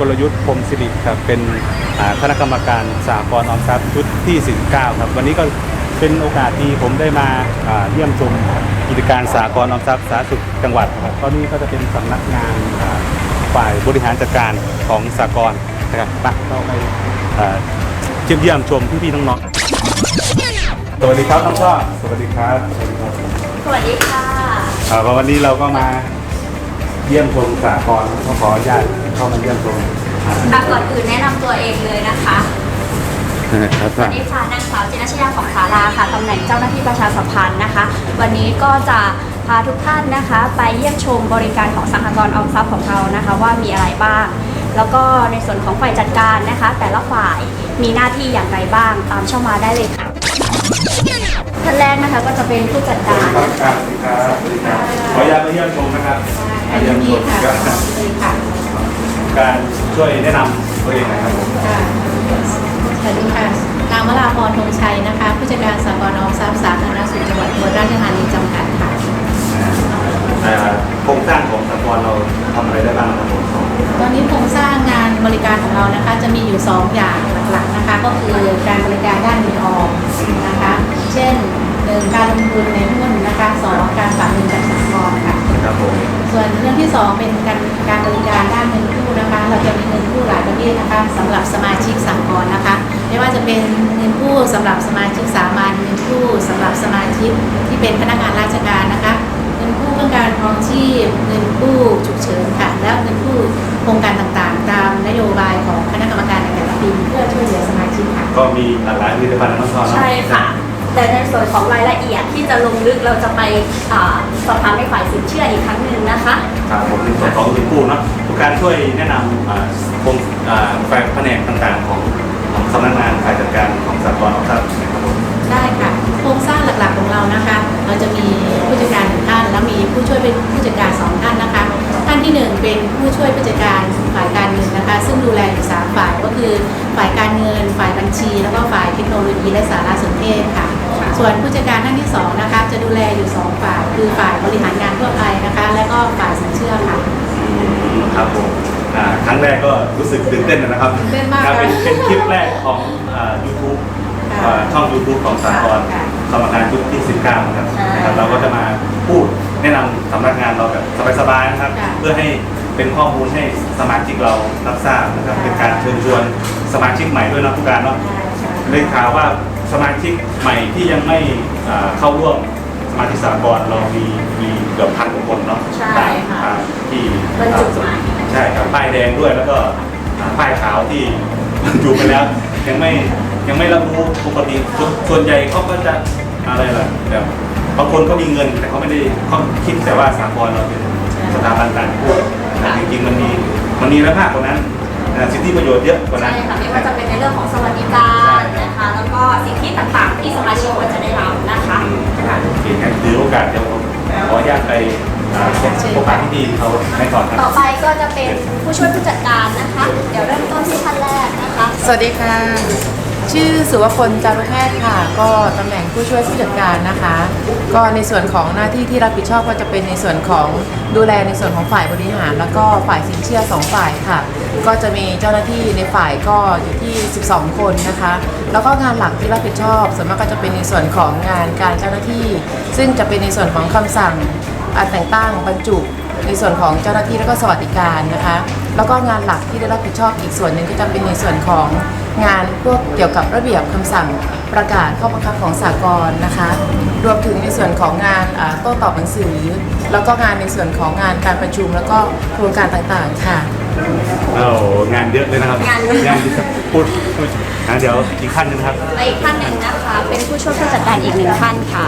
กลยุทธ์พรหมสิริครับเป็นอ่าคณะกรรมการสากลออมทรัพย์ชุดที่ 49 ครับวันนี้ก็เป็นโอกาสที่ผมได้มาอ่าเยี่ยมชมกิจการสากลออมทรัพย์สาธารณสุขจังหวัดครับตอนนี้ก็จะเป็นสำนักงานอ่าฝ่ายบริหารจัดการของสากลนะครับไปเข้าไปอ่าเยี่ยมเยี่ยมชมพี่ๆน้องๆสวัสดีครับน้องช่อสวัสดีครับสวัสดีครับสวัสดีค่ะอ่าวันนี้เราก็มาเยี่ยมชมสากลก็ขออนุญาต เข้ามาเยี่ยมชมอ่าอะก่อนอื่นแนะนำตัวเองเลยนะคะครับสวัสดีค่ะนางสาวจินชยาของศาลาค่ะตำแหน่งเจ้าหน้าที่ประชาสัมพันธ์นะคะ วันนี้ก็จะพาทุกท่านนะคะ ไปเยี่ยมชมบริการของสหกรณ์ออมทรัพย์ของเรานะคะ ว่ามีอะไรบ้าง แล้วก็ในส่วนของฝ่ายจัดการนะคะ แต่ละฝ่ายมีหน้าที่อย่างไรบ้างตามเข้ามาได้เลยค่ะท่านแรกนะคะก็จะเป็นผู้จัดการครับนะครัคะบสวัสดีครับสวัสดีครับขออนุญาตมาเยี่ยมชมนะครับมาเยี่ยมชมการ การช่วยแนะนำตัวเองนะครับผมค่ะสวัสดีค่ะนางวราพรธงชัยนะคะ ผู้จัดการสากลออมทรัพย์สา หลากหลายผลิตภัณฑ์นะน้องชอนเนอะใช่ค่ะ แต่ในส่วนของรายละเอียดที่จะลงลึกเราจะไปอ่าสอบถามในฝ่ายสินเชื่ออีกครั้งหนึ่งนะคะ ครับผมในส่วนของเงินกู้เนาะทุกการช่วยแนะนำอ่าโครงอ่าฝ่ายแผนกต่างๆ ของของสำนักงานฝ่ายจัดการของสากลออมทรัพย์นะครับผมได้ค่ะ โครงสร้างหลักๆของเรานะคะ เราจะมีผู้จัดการหนึ่งท่านแล้วมีผู้ช่วยเป็นผู้จัดการสองท่านนะคะ ท่านที่หนึ่งเป็นผู้ช่วยผู้จัดการฝ่ายการเงินนะคะ ซึ่งดูแลอยู่สามฝ่ายก็คือฝ่ายการเงิน ฝ่ายบัญชี แล้วก็ฝ่ายเทคโนโลยีและสารสนเทศค่ะ ส่วนผู้จัดการท่านที่สองนะคะจะดูแลอยู่สองฝ่าย คือฝ่ายบริหารงานทั่วไปนะคะ และก็ฝ่ายสินเชื่อค่ะครับผมอ่าครั้งแรกก็รู้สึกตื่นเต้นนะครับตื่นเต้นมากครับเป็นค่ะเป็นคลิปแรกของอ่า YouTube ค่ะอ่าช่อง YouTube ของสากลค่ะกรรมการชุดที่ 19นะครับใช่นะครับเราก็จะมาพูด แนะนำสำนักงานเราแบบสบายๆนะครับ ค่ะเพื่อให้เป็นข้อมูลให้สมาชิกเรารับทราบนะครับ ค่ะ เป็นการเชิญชวนสมาชิกใหม่ด้วยนะผู้การเนาะ ได้ข่าวว่าสมาชิกใหม่ที่ยังไม่อ่าเข้าร่วมสมาชิกสากลเรามีมีเกือบพันกว่าคนเนาะใช่ค่ะอ่าที่บรรจุใหม่ ใช่ครับป้ายแดงด้วยแล้วก็อ่าป้ายขาวที่บรรจุไปแล้ว ยังไม่ยังไม่รับรู้ปกติส่วนส่วนใหญ่เขาก็จะอะไรล่ะแบบ บางคนก็มีเงินแต่เขาไม่ได้เขาคิดแต่ว่าสากลเราเป็นสถาบันการกู้แต่จริงๆมันมีมันมีมากกว่านั้นอ่าสิทธิประโยชน์เยอะกว่านั้นใช่ค่ะไม่ว่าจะเป็นในเรื่องของสวัสดิการนะคะแล้วก็สิทธิต่างๆ ที่สมาชิกควรจะได้รับนะคะค่ะโอเคงั้นถือโอกาสเดี๋ยวผมขออนุญาตไปอ่าพบพบปะพี่ๆเขาในก่อนครับต่อไปก็จะเป็นผู้ช่วยผู้จัดการนะคะ เดี๋ยวเริ่มต้นที่ท่านแรกนะคะ สวัสดีค่ะ ชื่อสุวพลจารุแพทย์ค่ะ ก็ตำแหน่งผู้ช่วยผู้จัดการนะคะ ก็ในส่วนของหน้าที่ที่รับผิดชอบก็จะเป็นในส่วนของดูแลในส่วนของฝ่ายบริหาร แล้วก็ฝ่ายสินเชื่อสองฝ่ายค่ะ ก็จะมีเจ้าหน้าที่ในฝ่ายก็อยู่ที่ 12 คนนะคะ แล้วก็งานหลักที่รับผิดชอบส่วนมากก็จะเป็นในส่วนของงานการเจ้าหน้าที่ ซึ่งจะเป็นในส่วนของคำสั่งอ่าแต่งตั้งบรรจุ ในส่วนของเจ้าหน้าที่และก็สวัสดิการนะคะ แล้วก็งานหลักที่ได้รับผิดชอบอีกส่วนหนึ่งก็จะเป็นในส่วนของงานพวกเกี่ยวกับระเบียบคำสั่งประกาศข้อบังคับของสากลนะคะ รวมถึงในส่วนของงานโต้ตอบหนังสือ แล้วก็งานในส่วนของงานการประชุม แล้วก็โครงการต่างๆค่ะ โอ้โหงานเยอะเลยนะครับงานเยอะ งานเยอะพูดพูดอะเดี๋ยวอีกขั้นหนึงนะครับและอีกท่านหนึ่งนะคะ เป็นผู้ช่วยผู้จัดการอีกหนึ่งท่านค่ะ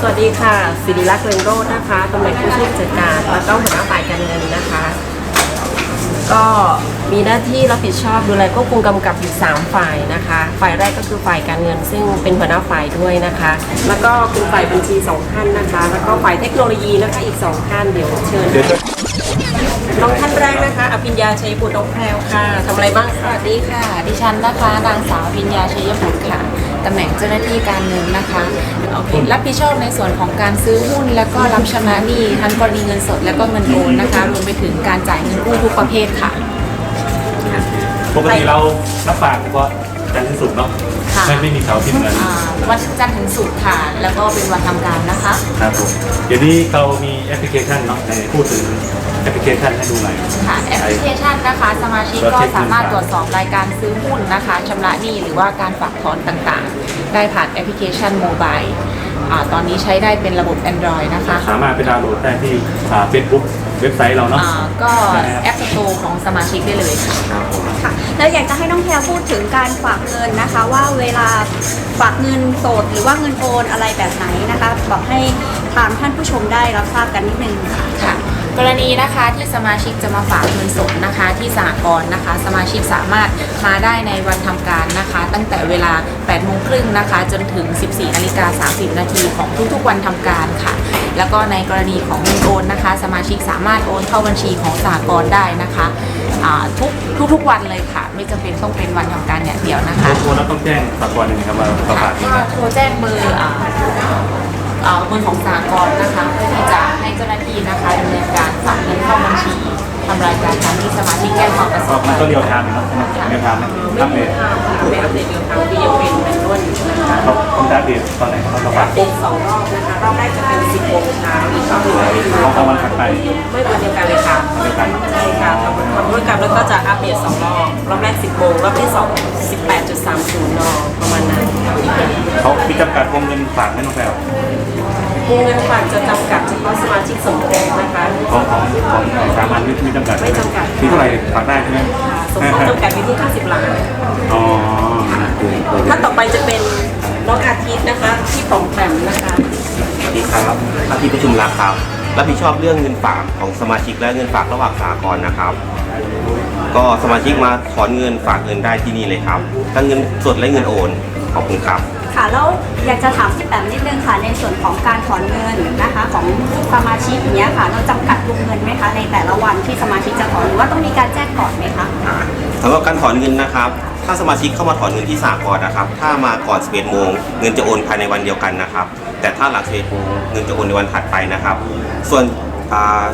สวัสดีค่ะสิริรักษ์เรืองโรจน์นะคะตำแหน่งผู้ช่วยผู้จัดการแล้วก็หัวหน้าฝ่ายการเงินนะคะ ก็มีหน้าที่รับผิดชอบดูแลควบคุมกำกับอยู่ 3 ฝ่ายนะคะ ฝ่ายแรกก็คือฝ่ายการเงิน ซึ่งเป็นหัวหน้าฝ่ายด้วยนะคะ แล้วก็คุณฝ่ายบัญชี2ท่านนะคะ แล้วก็ฝ่ายเทคโนโลยีนะคะอีก2ท่านเดี๋ยวเชิญ เดี๋ยวจะ น้องท่านแรกนะคะ อภิญญาชัยบุตรน้องแพรวค่ะทำอะไรบ้างสคะวัสดีค่ะ ดิฉันนะคะนางสาวพิญญาชัยบุตรค่ะตำแหน่งเจ้าหน้าที่การเงินนะคะรับผิดชอบในส่วนของการซื้อหุ้น แล้วก็รับชำระหนี้ทั้งกรณีเงินสด แล้วก็เงินโอนนะคะรวมไปถึงการจ่ายเงินกู้ทุกประเภทค่ะ ปกติเรารับฝากเฉพาะจันทร์ถึงศุกร์เนาะค่ะ ไม่ไม่มีเสาร์อาทิตย์เหมือนอ่าวันจันทร์ถึงศุกร์ค่ะ แล้วก็เป็นวันทำการนะคะ ครับผมเดี๋ยวนี้เรามีแอปพลิเคชันเนาะในพูดถึง แอปพลิเคชันให้ดูหน่อย ค่ะแอปพลิเคชันนะคะ สมาชิกก็สามารถตรวจสอบรายการซื้อหุ้นนะคะชำระหนี้หรือว่าการฝากถอนต่างๆ ได้ผ่านแอปพลิเคชันโมบายอ่าตอนนี้ใช้ได้เป็นระบบ Android นะคะสามารถไปดาวน์โหลดได้ที่เฟซบุ๊กเว็บไซต์เราเนาะอ่าก็แอปสโตร์ของสมาชิกได้เลยค่ะ ครับผม ค่ะแล้วอยากจะให้น้องแพรพูดถึงการฝากเงินนะคะ ว่าเวลาฝากเงินสดหรือว่าเงินโอนอะไรแบบไหนนะคะ บอกให้ทางท่านผู้ชมได้รับทราบกันนิดนึงค่ะ ค่ะ กรณีนะคะที่สมาชิกจะมาฝากเงินสดนะคะ ที่สหกรณ์นะคะ สมาชิกสามารถมาได้ในวันทำการนะคะ ตั้งแต่เวลา8โมงครึ่งนะคะ จนถึง 14นาฬิกา30 นาทีของทุกๆวันทำการค่ะ แล้วก็ในกรณีของเงินโอนนะคะ สมาชิกสามารถโอนเข้าบัญชีของสหกรณ์ได้นะคะอ่าทุกทุกๆวันเลยค่ะ ไม่จำเป็นต้องเป็นวันทำการอย่างเดียวนะคะโทรแล้วต้องแจ้งสากลยังไงครับว่าเราฝากเงินก็นะโทรแจ้งเบอร์อ่าอ่าเบอร์ของสากลนะคะเพื่อที่จะให้เจ้าหน้าที่นะคะดำเนินการฝากเงินเข้าบัญชี ทำรายการตามที่สมาชิกแจ้งความประสก็งค์มันก็เรียวไทม์เนาะเรียวไทม์นะไม่อัปเดมีตทางไม่อัปเดตเดียวทางที่ยังเป็นเป็นรุ่นนะคะเขาเขาจะอัปเดตตอนไหนเขาจะฝาอัปเดตสองรอบนะคะรอบแรกจะเป็น10โมงเช้าอีกรอบหนึ่งเป็น เขาเข้าวันถัดไปไม่วันเดียวกันเลยค่ะเดียวกันใช่ค่ะทำด้วยกันแล้วก็จะอัปเดตสองรอบรอบแรก 10โมงรอบที่สอง18.30นประมาณนั้น เขามีจำกัดวงเงินฝากไหมน้องแพรว วงเงินฝากจะจำกัดเฉพาะสมาชิกสมทบนะคะ ของของของสามัญไม่มีจำกัดไม่จำกัด มีเท่าไหร่ฝากได้ใช่ไหมค่ะสมทบจำกัดอยู่ที่50ล้าน อ๋อท่านต่อไปจะเป็นน้องอาทิตย์นะคะ ที่ปอมแปมนะคะสวัสดีครับอาทิตย์ประชุมรักครับ รับผิดชอบเรื่องเงินฝากของสมาชิกและเงินฝากระหว่างสากลนะครับ ก็สมาชิกมาถอนเงินฝากเงินได้ที่นี่เลยครับทั้งเงินสดและเงินโอน ขอบคุณครับ ค่ะแล้วอยากจะถามพี่แปมนิดนึงค่ะ ในส่วนของการถอนเงินนะคะ ของสมาชิกอย่างเนี้ยค่ะ เราจำกัดวงเงินไหมคะในแต่ละวันที่สมาชิกจะถอนหรือว่าต้องมีการแจ้งก่อนไหมคะสำหรับการถอนเงินนะครับ ถ้าสมาชิกเข้ามาถอนเงินที่สากลนะครับ ถ้ามาก่อน 11 โมง เงินจะโอนภายในวันเดียวกันนะครับ แต่ถ้าหลัง 11 โมง เงินจะโอนในวันถัดไปนะครับ ส่วนอ่า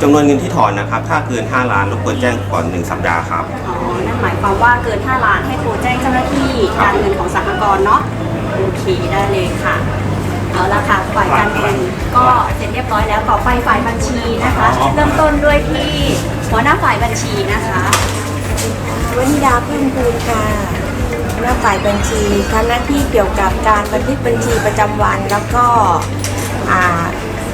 จำนวนเงินที่ถอนนะครับ ถ้าเกิน 5 ล้านรบกวนแจ้งก่อน 1 สัปดาห์ครับ อ๋อ นั่นหมายความว่าเกิน 5 ล้านให้โทรแจ้งเจ้าหน้าที่การเงินของสหกรณ์เนาะ โอเคได้เลยค่ะ เอาละค่ะฝ่ายการเงินก็เสร็จเรียบร้อยแล้วต่อไปฝ่ายบัญชีนะคะ เริ่มต้นด้วยที่หัวหน้าฝ่ายบัญชีนะคะวนิดาพึ่งภูลค่ะหน้าฝ่ายบัญชีทำหน้าที่เกี่ยวกับการบันทึกบัญชีประจำวันแล้วก็อ่า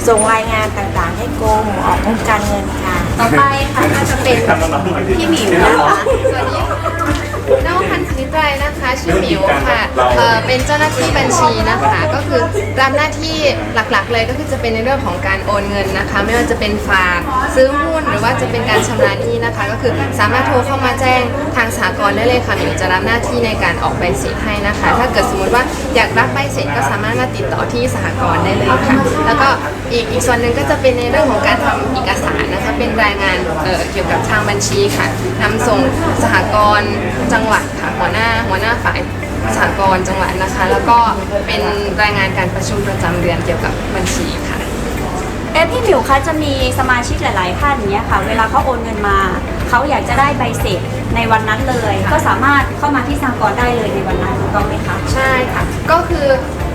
ส่งรายงานต่างๆ ให้กรมออกงบการเงินค่ะ ต่อไปค่ะก็จะเป็นทำน้องๆหน่อยดิพี่หมิวนะคะสวัสดีค่ะ น้องพันธ์นิตรนะคะชื่อหมิวค่ะเอ่อเป็นเจ้าหน้าที่บัญชีนะคะ ก็คือรับหน้าที่หลักๆเลยก็คือจะเป็นในเรื่องของการโอนเงินนะคะ ไม่ว่าจะเป็นฝากซื้อหุ้นหรือว่าจะเป็นการชำระหนี้นะคะ ก็คือสามารถโทรเข้ามาแจ้งทางสากลได้เลยค่ะหมิวจะรับหน้าที่ในการออกใบเสร็จให้นะคะ ถ้าเกิดสมมติว่าอยากรับใบเสร็จก็สามารถมาติดต่อที่สหกรณ์ได้เลยค่ะแล้วก็ อีกอีกส่วนหนึ่งก็จะเป็นในเรื่องของการทำเอกสารนะคะเป็นรายงานเอ่อเกี่ยวกับทางบัญชีค่ะนำส่งสหกรณ์จังหวัดค่ะหัวหน้าหัวหน้าฝ่ายสหกรณ์จังหวัดนะคะ แล้วก็เป็นรายงานการประชุมประจำเดือนเกี่ยวกับบัญชีค่ะ เอ๊ะพี่หมิวคะจะมีสมาชิกหลายๆท่านเนี้ยค่ะ เวลาเขาโอนเงินมา เขาอยากจะได้ใบเสร็จในวันนั้นเลย ก็สามารถเข้ามาที่สหกรณ์ได้เลยในวันนั้นถูกต้องไหมคะ ใช่ค่ะ ก็คือ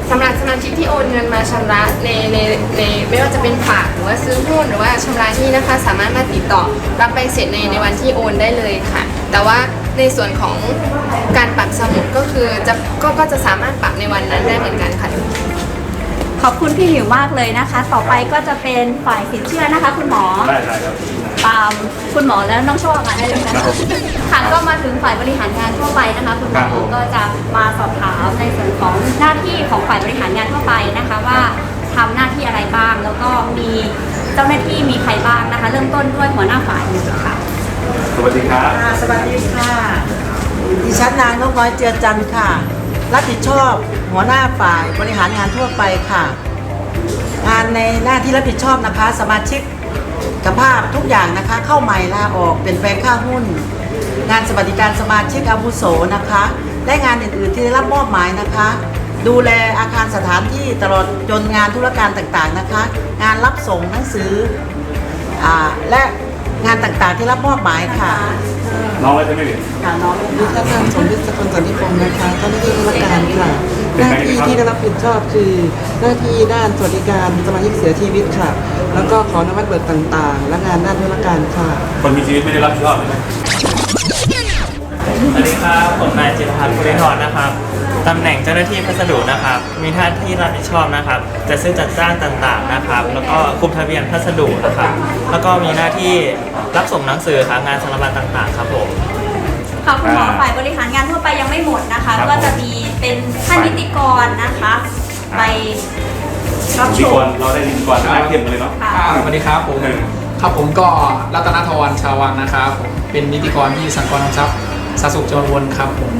สำหรับสมาชิกที่โอนเงินมาชำระในในในไม่ว่าจะเป็นฝากหรือว่าซื้อหุ้นหรือว่าชำระหนี้นะคะ สามารถมาติดต่อรับใบเสร็จในในวันที่โอนได้เลยค่ะ แต่ว่าในส่วนของการปักสมุดก็คือจะก็ก็จะสามารถปักในวันนั้นได้เหมือนกันค่ะ ขอบคุณพี่หมิวมากเลยนะคะ ต่อไปก็จะเป็นฝ่ายสินเชื่อนะคะ คุณหมอ ได้ได้ครับ ตามคุณหมอแล้วน้องโชคมาได้เลยนะคะค่ะก็มาถึงฝ่ายบริหารงานทั่วไปนะคะ คุณหมครัอบผมก็จะมาสอบถามในส่วนของหน้าที่ของฝ่ายบริหารงานทั่วไปนะคะว่าทำหน้าที่อะไรบ้าง แล้วก็มีเจ้าหน้าที่มีใครบ้างนะคะ เริ่มต้นด้วยหัวหน้าฝ่ายเลยค่ะสวัสดีครับค่ะสวัสดีค่ะดิฉันนางนกน้อยเจือจันทร์ค่ะ รับผิดชอบหัวหน้าฝ่ายบริหารงานทั่วไปค่ะ งานในหน้าที่รับผิดชอบนะคะ สมาชิก สภาพทุกอย่างนะคะ เข้าใหม่ลาออกเปลี่ยนแปลงค่าหุ้น งานสวัสดิการสมาชิกอาวุโสนะคะ และงานอื่นๆที่ได้รับมอบหมายนะคะ ดูแลอาคารสถานที่ตลอดจนงานธุรการต่างๆนะคะ งานรับส่งหนังสืออาและงานต่างๆที่รับมอบหมายค่ะ น้องเลยจะไม่เห็นค่ะน้องดิฉันนางสมฤทธิ์สกลสันติพงศ์นะคะเจ้าหน้าที่ราชการค่ะ หน้าที่ที่ได้รับผิดชอบคือ หน้าที่ด้านสวัสดิการสมาชิกเสียชีวิตค่ะ แล้วก็ขออนุมัติเบิกต่างๆ และงานด้านธุรการค่ะ คนมีชีวิตไม่ได้รับผิดชอบใช่ไหมสวัสดีครับผมนายจิรพัฒน์ภูริธรนะครับตำแหน่งเจ้าหน้าที่พัสดุนะครับ มีหน้าที่รับผิดชอบนะครับจะซื้อจัดจ้างต่างๆนะครับ แล้วก็คุมทะเบียนพัสดุนะครับ แล้วก็มีหน้าที่รับส่งหนังสือครับงานสารบัญต่างๆ ครับผม ค่ะคุณหมอฝ่ายบริหารงานทั่วไปยังไม่หมดนะคะ ครับ ก็จะมีเป็นท่านนิติกรนะคะ ไปรับพิชธีกมรเราได้พิธีกรหน้าเข้มกันเลยเนาะ ค่ะ ครับสวัสดีครับผมเออครับผมก็รัตนทวันชาววังนะครับผมเป็นนิติกรที่สังกรณ์ทรัพย์สาธารณสุขจังหวัดอุบลครับผม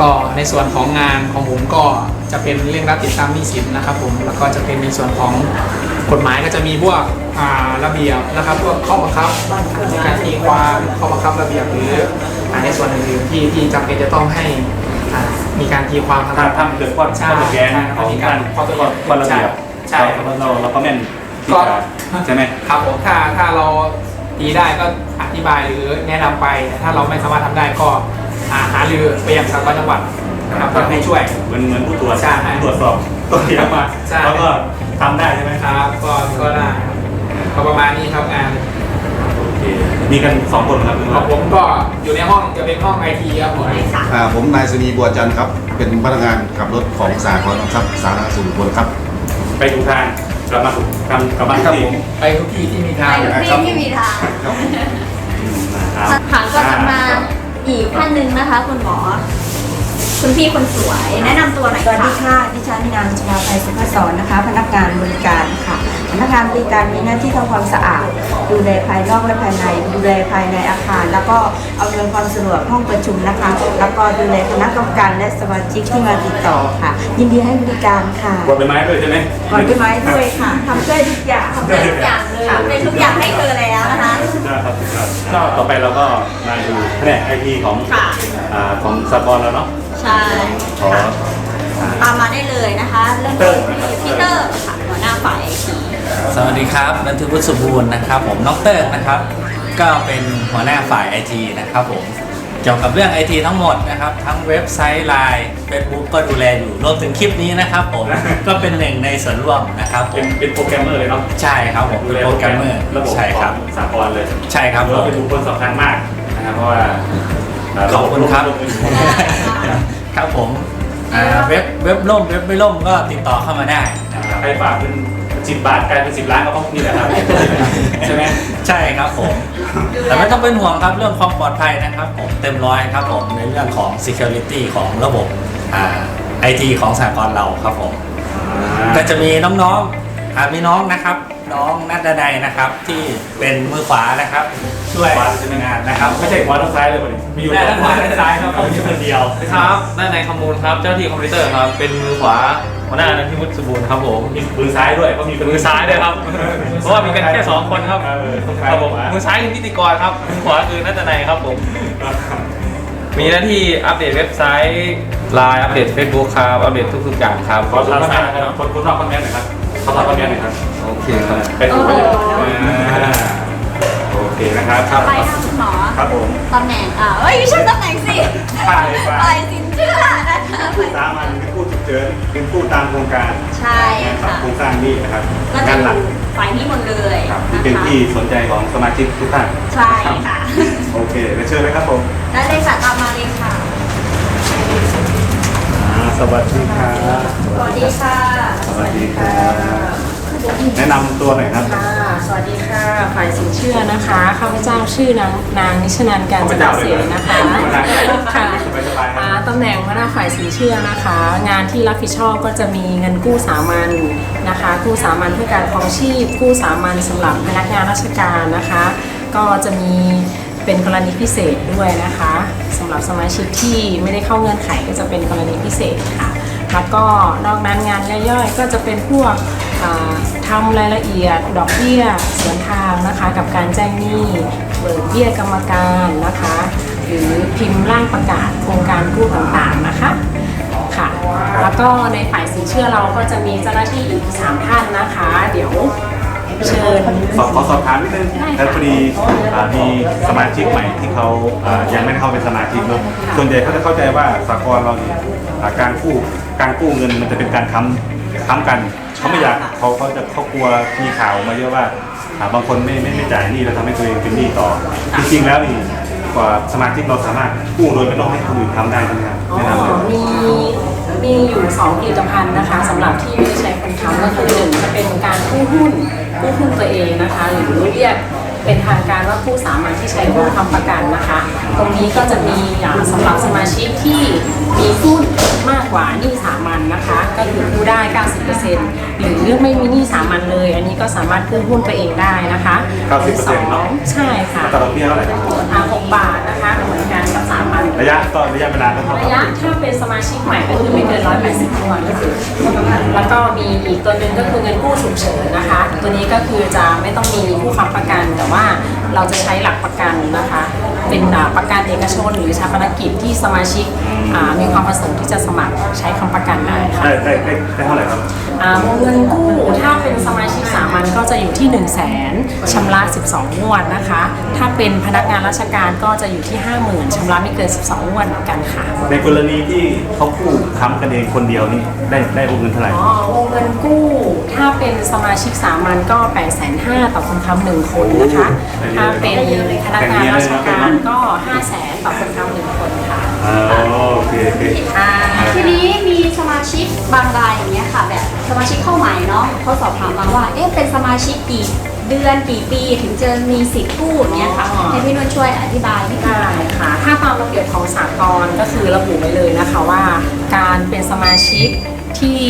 ก็ในส่วนของงานของผมก็จะเป็นเรื่องรับติดตามหนี้สินนะครับผมแล้วก็จะเป็นในส่วนของกฎหมายก็จะมีพวกอ่าระเบียบนะครับพวกข้อบังคับในการตีความข้อบังคับระเบียบหรืออ่า ในส่วนอื่นๆที่ที่จำเป็นจะต้องให้อ่ามีการตีความทาง ถ้าถ้ามันเกิดข้อใช่ข้อตกแย้งใช่ของมีการข้อตกลงข้อระเบียบใช่เราเราเราก็แม่นที่จะใช่ไหม ครับผมถ้าถ้าเราตีได้ก็อธิบายหรือแนะนำไปแต่ถ้าเราไม่สามารถทำได้ก็อ่าหารือไปยังสากลจังหวัดนะครับเพื่อให้ช่วย เหมือนเหมือนผู้ตรวจใช่ผู้ตรวจสอบตัวเขียนมาใช่ แล้วก็ทำได้ใช่ไหม ครับก็ก็ได้ครับก็ประมาณนี้ครับงานโอเค มีกันสองคนครับคุณของผมก็อยู่ในห้องจะเป็นห้องไอทีครับผมอ่าผมนายสนีบัวจันทร์ครับ เป็นพนักงานขับรถของสากลออมทรัพย์สาธารณสุขอุบลครับ ไปดูทางกลับมาถูกกลับกลับบ้านครับที่ผมไปทุกที่ที่มีไปทางทุกที่ที่มีทางค่ะก็จะมาอีกท่านหนึ่งนะคะ คุณหมอ คุณพี่คนสวย แนะนำตัวหน่อยสวัสดีค่ะค่ะดิฉันนางชนาภัยสุภศรนะคะ พนักงานบริการค่ะ พนักงานบริการมีหน้าที่ทำความสะอาด ดูแลภายนอกและภายใน ดูแลภายในอาคาร แล้วก็เอาเงินความสะดวกห้องประชุมนะคะ แล้วก็ดูแลคณะกรรมการและสมาชิกที่มาติดต่อค่ะ ยินดีให้บริการค่ะกดใบไม้ด้วยใช่ไหมก่อนด้วยไม้ด้วยค่ะทำช่วยทุกอย่างทำเป็นทุกอย่างเลยเป็นทุกอย่างให้เธอแล้วนะคะได้ครับครับก็ต่อไปเราก็มาดูแผนกไอทีของค่ะอ่าของสากลแล้วเนาะใช่ขอค่ะตามมาได้เลยนะคะ เริ่มต้นที่พีเตอร์ค่ะหัวหน้าฝ่ายไอที สวัสดีครับนันทุพุทธสมบูรณ์นะครับ ผมน้องเติร์กนะครับ ก็เป็นหัวหน้าฝ่ายไอทีนะครับผมเกี่ยวกับเรื่องไอทีทั้งหมดนะครับ ทั้งเว็บไซต์ไลน์เฟซบุ๊กก็ดูแลอยู่รวมถึงคลิปนี้นะครับผม ก็เป็นหนึ่งในส่วนร่วมนะครับผเป็นมเป็นโปรแกรมเมอร์เลยเนาะใช่ครับผมเป็นโปรแกรมเมอร์ระบบใช่ครับของสากลเลยใช่ครับผเรามเป็นบุคคลสำคัญมากนะครับเพราะว่าาขอบคุณครับะบบครับผมอ่าเว็บเว็บล่มเว็บไม่ล่มก็ติดต่อเข้ามาได้นะครับ ใครฝากเป็น สิบบาทกลายเป็นสิบล้านก็เพราะพวกนี่แหละครับใช่ไหมใช่ครับผม แต่ไม่ต้องเป็นห่วงครับเรื่องความปลอดภัยนะครับผมเต็มร้อยครับผมในเรื่องของ security ของระบบอ่าไอทีของสากลเราครับผมก็จะมีน้องๆอ่ามีน้องนะครับน้องนัดดนัยนะครับที่เป็นมือขวานะครับ ช่วยขวาใช่ไหมงานนะครับไม่ใช่ขวาทั้งซ้ายเลยวันนี้มีอยู่ได้ทั้งขวาทั้งซ้ายครับผมมีคนเดียวครับด้านในคำมูลครับเจ้าหน้าที่คอมพิวเตอร์ครับเป็นมือขวา หัวหน้านันทิวุฒิสมบูรณ์ครับผมมีมือซ้ายด้วยเพราะมีมือซ้ายด้วยครับ เพราะว่ามีกันแค่สองคนครับเออต้องซ้ายครับผมขวามือซ้ายคือนิติกรครับมือขวาคือนัตนายครับผม มีหน้าที่อัปเดตเว็บไซต์ไลน์อัปเดต Facebook ครับอัปเดตทุกๆอย่างครับขอทำงานนะครับคนคนนอกคอมเมนต์หน่อยครับขอทำคอมเมนต์หน่อยครับโอเคครับไปถูกไปเลยอ่าโอเคนะครับครับไปค่ะคุณหมอครับผมตำแหน่งอ่าเอ้ยไม่ใช่ตำแหน่งสิฝ่ายฝ่ายฝ่ายสินเชื่อนะคะผู้สามัญ เป็นผู้ฉุกเฉินเป็นผู้ตามโครงการใช่นะครับค่ะ โครงสร้างหนี้นะครับก็จะงานอหลักยู่ฝ่ายนี้หมดเลยครับที่นะเป็นคะที่สนใจของสมาชิกทุกท่านใช่ค่ะ โอเคเดี๋ยวเชิญเลยครับผมได้เลยค่ะตามมาเลยค่ะ อ่าสวัสดีครับ สวัสดีค่ะ สวัสดีครับ แนะนำตัวหน่อยครับค่ะ สวัสดีค่ะ ฝ่ายสินเชื่อนะคะ ข้าพเจ้าชื่อนางนางนิชนันการจนาเสียนะคะค่ะสบายๆคอ่ารับตำแหน่งหัวหน้าฝ่ายสินเชื่อนะคะ งานที่รับผิดชอบก็จะมีเงินกู้สามัญนะคะ กู้สามัญเพื่อการครองชีพ กู้สามัญสำหรับพนักงานราชการนะคะ ก็จะมีเป็นกรณีพิเศษด้วยนะคะสำหรับสมาชิกที่ไม่ได้เข้าเงื่อนไขก็จะเป็นกรณีพิเศษค่ะ แล้วก็นอกนั้นงานย่อยๆ ก็จะเป็นพวกอ่าทำรายละเอียด ดอกเบี้ยสวนทางนะคะ กับการแจ้งหนี้เบิกเบี้ยกรรมการนะคะ หรือพิมพ์ร่างประกาศโครงการกู้ต่างๆนะคะค่ะ แล้วก็ในฝ่ายสินเชื่อเราก็จะมีเจ้าหน้าที่อีก 3 ท่านนะคะ เดี๋ยวเชิญสอบขอสอบถามนิดนึงแล้วพอดีอ่ามีสมาชิกใหม่ที่เขาอ่ายังไม่ได้เข้าเป็นสมาชิกเนอะส่วนใหญ่เขาจะเข้าใจว่าสากลเราเนี่ยอ่าการกู้ การกู้เงินมันจะเป็นการค้ำค้ำกันเขาไม่อยากเขาเขาจะเขากลัวมีข่าวมาเยอะว่าอ่าบางคนไม่ไม่ไม่จ่ายหนี้แล้วทำให้ตัวเองเป็นหนี้ต่อ จริงๆแล้วนี่กว่าสมาชิกเราสามารถกู้โดยไม่ต้องให้คนอื่นทำได้ใช่ไหมครับแนะนำเลย มีมีอยู่2ผลิตภัณฑ์นะคะสำหรับที่ไม่ได้ใช้คนค้ำก็คือหนึ่งจะเป็นการกู้หุ้นกู้หุ้นตัวเองนะคะ หรือเรียก เป็นทางการว่าผู้สามัญที่ใช้หุ้นค้ำประกันนะคะ ตรงนี้ก็จะมีอย่างสำหรับสมาชิกที่มีหุ้นมากกว่าหนี้สามัญนะคะ ก็คือกู้ได้ 90%หรือไม่มีหนี้สามัญเลย อันนี้ก็สามารถกู้หุ้นตัวเองได้นะคะ90%เนอะใช่ค่ะอัตราดอกเบี้ยเท่าไหร่ครับอ่า6บาทนะคะเหมือนกันกับสามัญ ระยะตอนระยะเวลาก็เท่าระบยะถ้าเป็นสมาชิกใหม่ก็คือไม่เกิน 180วันก็คือแล้วก็มีอีกตัวหนึ่งก็คือเงินกู้ฉุกเฉินนะคะ ตัวนี้ก็คือจะไม่ต้องมีผู้ค้ำประกัน แต่ว่าเราจะใช้หลักประกันนะคะเป็นอ่าประกันเอกชนหรือชาปนกิจที่สมาชิกอ่ามีความประสงค์ที่จะสมัครใช้คำประกันได้ค่ะได้ได้ได้ได้เท่าไหร่ครับอ่าวงเงินกู้ถ้าเป็นสมาชิกสามัญก็จะอยู่ที่ 1 0 0 0 0แสนชำระ 12 งวดนะคะ ถ้าเป็นพนักงานราชการก็จะอยู่ที่ 50,000ชำระไม่เกิน 12 งวดเหมือนกันค่ะ ในกรณีที่เขากู้ค้ำกันเองคนเดียวนี่ได้ได้วงเงินเท่าไหร่อ๋อวงเงินกู้ถ้าเป็นสมาชิกสามัญก็8 5 0 0 0 0ต่อคนค้ำหนึ่งคนนะคะ ถ้าเป็นพนักงานราชการก็5 0 0 0 0 0ต่อคนค้ำหนึ่งคนค่ะอ่าโอเคโอเคทีนี้มีสมาชิกบางรายอย่างเงี้ยค่ะ แบบสมาชิกเข้าใหม่เนาะเขาสอบถามมาว่าเอ๊ะเป็นสมาชิกกี่เดือนกี่ปีถึงจะมีสิทธิ์กู้อย่างเงี้ยค่ะอ๋อ ให้พี่นุ่นช่วยอธิบายนิดนึง ได้ค่ะ ถ้าตามระเบียบของสากลก็คือระบุไว้เลยนะคะว่า การเป็นสมาชิกที่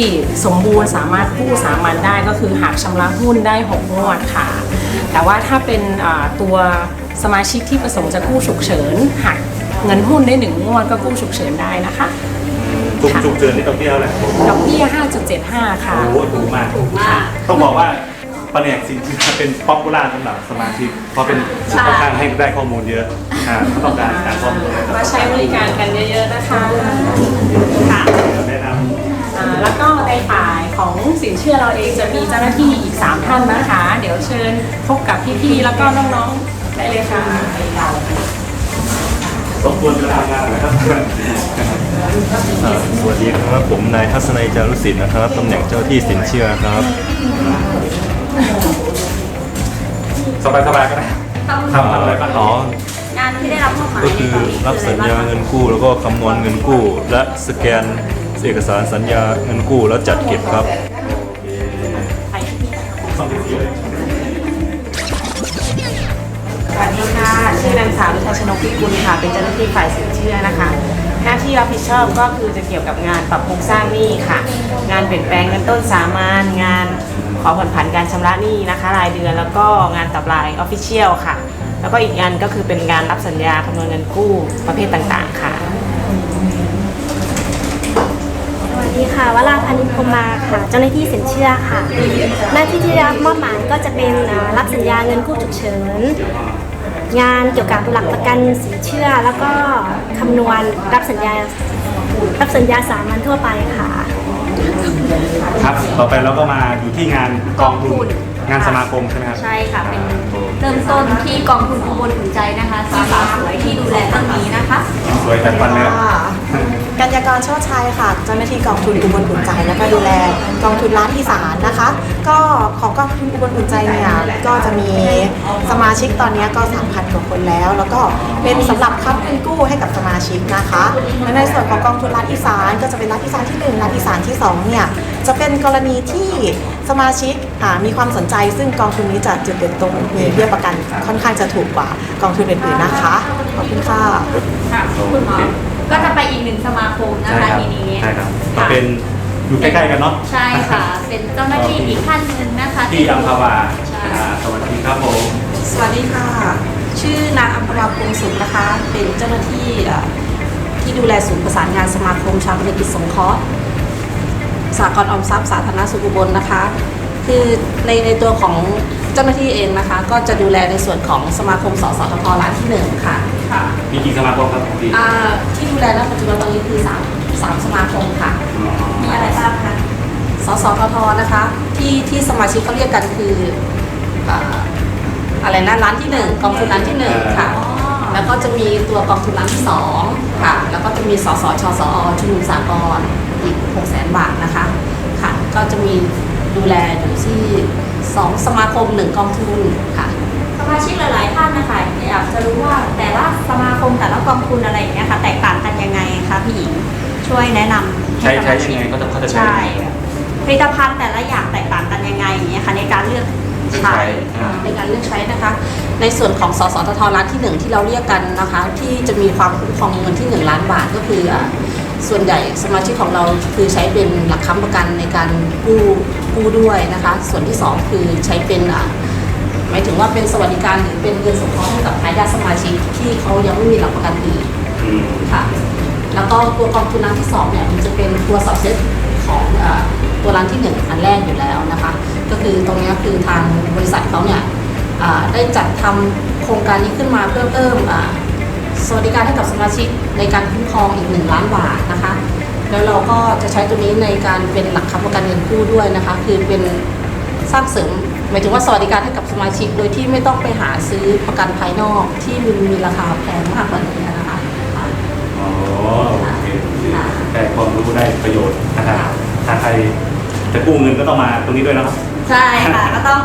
สมบูรณ์สามารถกู้สามัญได้ก็คือหักชำระหุ้นได้ 6 งวดค่ะ แต่ว่าถ้าเป็นอ่าตัว สมาชิกที่ประสงค์จะกู้ฉุกเฉินหักเงินหุ้นได้หนึ่งงวดก็กู้ฉุกเฉินได้นะคะถูกถูกเกินนี่ดอกเบี้ยเท่าไหร่ดอกเบี้ย5.75 ค่ะ โอ้โหถูกมากถูกมาก ต้องบอกว่าแผนกสินเชื่อเป็นป๊อปปูล่าสำหรับสมาชิกเพราะเป็นใช่ค่อนข้างให้ได้ข้อมูลเยอะอ่าเขาต้องการการข้อมูลมาใช้บริการกันเยอะๆนะคะค่ะแนะนอ่าแล้วก็ในฝ่ายของสินเชื่อเราเองจะมีเจ้าหน้าที่อีก 3 ท่านนะคะ เดี๋ยวเชิญพบกับพี่ๆแล้วก็น้องๆ ได้เลยค่ะำสมควรจะทำงานนะครับอ่าสวัสดีครับ ผมนายทัศนัยจารุศิลป์นะครับตำแหน่งเจ้าที่สินเชื่อครับ สบายสบายๆก็ได้ทำอะไรบ้างอ๋องานที่ได้รับมอบหมายก็ในคือตอนนี้รับสัญญาเงินกู้แล้วก็คำนวณเงินกู้ และสแกนเอกสารสัญญาเงินกู้แล้วจัดเก็บครับ สาวลุชาชนกพิกุลค่ะ เป็นเจ้าหน้าที่ฝ่ายสินเชื่อนะคะ หน้าที่รับผิดชอบก็คือจะเกี่ยวกับงานปรับโครงสร้างหนี้ค่ะ งานเปลี่ยนแปลงเงินต้นสามัญงานขอผ่อนผันการชำระหนี้นะคะ รายเดือนแล้วก็งานตับลายออฟฟิเชียลค่ะ แล้วก็อีกงานก็คือเป็นการรับสัญญาคำนวณเงินกู้ประเภทต่างๆค่ะสวัสดีค่ะวราพันธ์พรหมาค่ะ เจ้าหน้าที่สินเชื่อค่ะ หน้าที่ที่รับมอบหมายก็จะเป็นรับสัญญาเงินกู้ฉุกเฉิน งานเกี่ยวกับหลักประกันสินเชื่อ แล้วก็คำนวณรับสัญญารับสัญญาสามัญทั่วไปค่ะ ครับ ต่อไปเราก็มาอยู่ที่งานกองทุนงานสมาคมใช่ไหมครับ ใช่ค่ะ เป็นเริ่มต้นที่กองทุนอุบลอุ่นใจนะคะสาวสวยที่ดูแลเรื่องนี้นะคะ สวยแต่ฟันเลยครับ กัญญากรโชติชัยค่ะ เจ้าหน้าที่กองทุนอุบลอุ่นใจ แล้วก็ดูแลกองทุนร้านอีสานนะคะ ก็ของกองทุนอุบลอุ่นใจเนี่ยก็จะมีสมาชิกตอนนี้ก็3,000กว่าคนแล้ว แล้วก็เป็นสำหรับคัดเงินกู้ให้กับสมาชิกนะคะและในส่วนของกองทุนร้านอีสานก็จะเป็นร้านอีสานที่1ร้านอีสานที่2เนี่ยจะเป็นกรณีที่สมาชิกอ่ามีความสนใจ ซึ่งกองทุนนี้จะจุดเด่นตรงมีเบี้ยประกันค่อนข้างจะถูกกว่ากองทุนอื่นๆนะคะขอบคุณค่ะค่ะคุณหมอ ก็จะไปอีกหนึ่งสมาคมนะใช่คะครับทีนี้ใช่ครับก็เป็นอยู่ใกล้ๆกันเนาะใช่ค่ะ เป็นเจ้าหน้าที่อีกท่านหนึ่งนะคะ ที่อัมพวาใช่ อ่าสวัสดีครับผม สวัสดีค่ะ ชื่อนางอัมพวาพงสุขนะคะ เป็นเจ้าหน้าที่เอ่อที่ดูแลศูนย์ประสานงานสมาคมชาวธุรกิจสงเคราะห์สากลออมทรัพย์สาธารณสุขอุบลนะคะ คือในในตัวของเจ้าหน้าที่เองนะคะ ก็จะดูแลในส่วนของสมาคมสสททร้านที่หนึ่งค่ะ ค่ะมีกี่สมาคมครับพี่อ่าที่ดูแลณปัจจุบันตอนนี้คือสามสามสมาคมค่ะ มีอะไรบ้างคะ สสททนะคะ ที่ที่สมาชิกเขาเรียกกันคืออ่าอะไรนะร้านที่หนึ่งกองทุนร้านที่หนึ่งค่ะ แล้วก็จะมีตัวกองทุนร้านที่สองค่ะ แล้วก็จะมีสสชสอชุมนุมสากลอีก6 0 0 0 0 0บาทนะคะค่ะ ก็จะมีดูแลอยู่ที่สองสมาคมหนึ่งกองทุนค่ะ กองทุนอะไรอย่างเงี้ยค่ะ แตกต่างกันยังไงคะพี่หญิงช่วยแนะนำใช้ให้สใช้มายังไงชิกก็จะเขาจะใช้ใช่ผลิตภัณฑ์แต่ละอย่างแตกต่างกันยังไงอย่างเงี้ยค่ะในการเลือกใช้ในการเลือกใช้นะคะ ในส่วนของสสททร้านที่หนึ่งที่เราเรียกกันนะคะ ที่จะมีความคุ้มครองเงินที่ 1 ล้านบาทก็คืออ่าส่วนใหญ่สมาชิกของเราคือใช้เป็นหลักค้ำประกันในการกู้กู้ด้วยนะคะ ส่วนที่ 2 คือใช้เป็นอ่าห มายถึงว่าเป็นสวัสดิการหรือเป็นเงินสงเคราะห์ให้กับทายาทสมาชิกที่เขายังไม่มีหลักประกันอื่นค่ะ แล้วก็ตัวกองทุนร้านที่สองเนี่ยมันจะเป็นตัวสับเซตของเออตัวร้านที่หนึ่งอันแรกอยู่แล้วนะคะ ก็คือตรงเนี้ยคือทางบริษัทเขาเนี่ยอ่าได้จัดทำโครงการนี้ขึ้นมาเพื่อเพิ่มอ่า สวัสดิการให้กับสมาชิกในการคุ้มครองอีกหนึ่งล้านบาทนะคะ แล้วเราก็จะใช้ตัวนี้ในการเป็นหลักค้ำประกันเงินกู้ด้วยนะคะ คือเป็นสร้างเสริม มายถึงว่าสวัสดิการให้กับสมาชิก โดยที่ไม่ต้องไปหาซื้อประกันภายนอกที่มันมีราคาแพงมากกว่านี้นะคะอ๋อโอเคได้ความรู้ได้ประโยชน์นะครับถ้าใครจะกู้เงินก็ต้องมาตรงนี้ด้วยนะครับใช่ค่ะก็ต้อง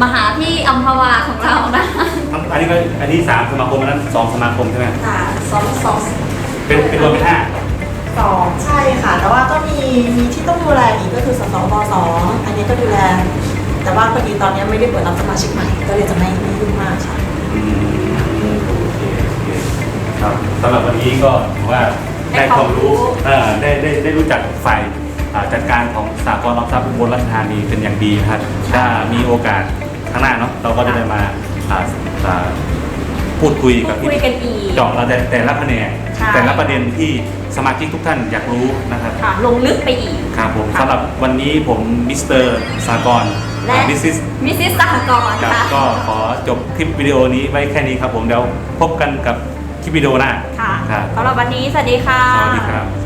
มาหาที่อัมพวาของเรานะทั้งอันนี้ก็อันนี้สามสมาคมอันนั้นสองสมาคมใช่ไหมค่ะสองสองเป็นเป็นรวมเป็นห้าสองใช่ค่ะ แต่ว่าก็มีมีที่ต้องดูแลอีกก็คือสสบสองอันนี้ก็ดูแล แต่ว่าพอดีตอนนี้ไม่ได้เปิดรับสมาชิกใหม่ก็เลยจะไม่ไม่ยุ่งมากค่ะครับสำหรับวันนี้ก็ถือว่าได้ความรู้เอ่อได้ได้ได้รู้จักฝ่ายอ่าจัดการของสากลออมทรัพย์อุบลราชธานีเป็นอย่างดีนะครับถ้ามีโอกาสข้างหน้าเนาะเราก็จะได้มาอ่าอ่า พูดคุยกับพูดคุยกันอีกเจาะเราแต่แต่ละแผนกใช่ แต่ละประเด็นที่สมาชิกทุกท่านอยากรู้นะครับ ค่ะลงลึกไปอีก ครับผมสำหรับวันนี้ผมมิสเตอร์สากรและ มิสซิสมิสซิสสหกรณ์ครับค่ะ ก็ขอจบคลิปวิดีโอนี้ไว้แค่นี้ครับผมเดี๋ยวพบกันกับคลิปวิดีโอหน้าค่ะครับสำหรับวันนี้สวัสดีค่ะ สวัสดีครับ